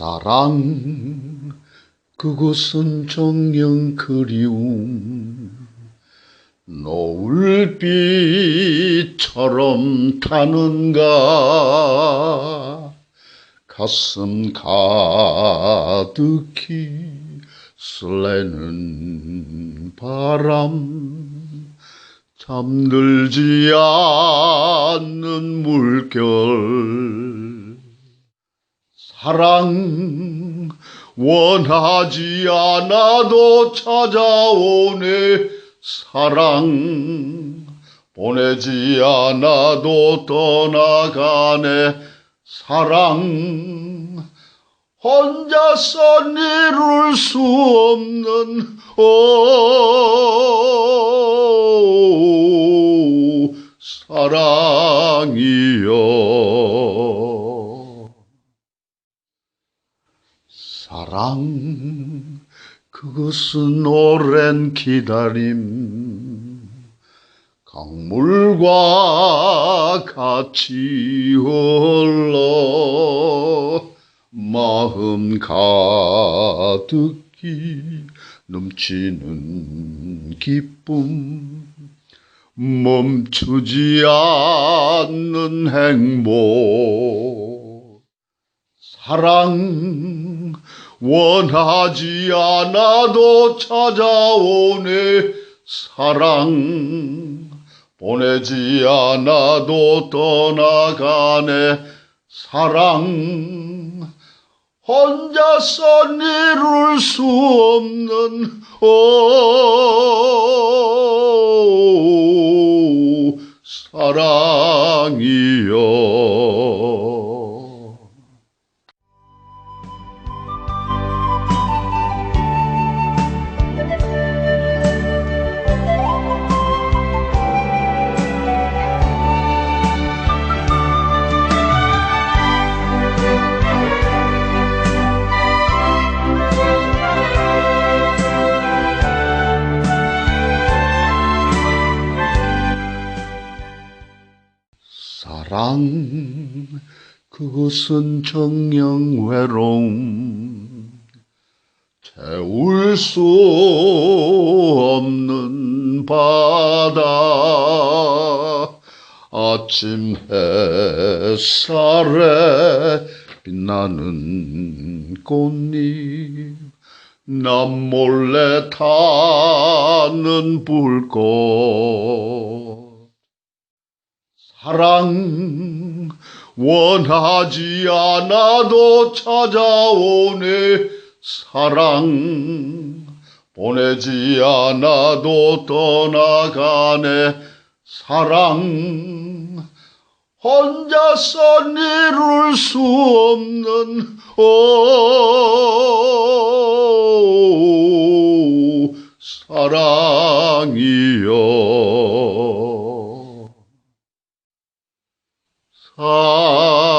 사랑. 그곳은 정녕 그리움. 노을빛처럼 타는가? 가슴 가득히 설레는 바람. 잠들지 않는 물결 사랑 원하지 않아도 찾아오네. 사랑 보내지 않아도 떠나가네. 사랑 혼자서 이룰 수 없는 오 사랑이여 사랑 그것은 오랜 기다림. 강물과 같이 흘러 마음 가득히 넘치는 기쁨. 멈추지 않는 행복. 사랑 원하지 않아도 찾아오네 사랑. 보내지 않아도 떠나가네 사랑. 혼자서 이룰 수 없는 오 사랑이여 사랑 그것은 정령 외로움. 채울 수 없는 바다. 아침 햇살에 빛나는 꽃잎. 남 몰래 타는 불꽃 사랑 원하지 않아도 찾아오네. 사랑 보내지 않아도 떠나가네. 사랑 혼자서 이룰 수 없는 오 사랑이여. Ah.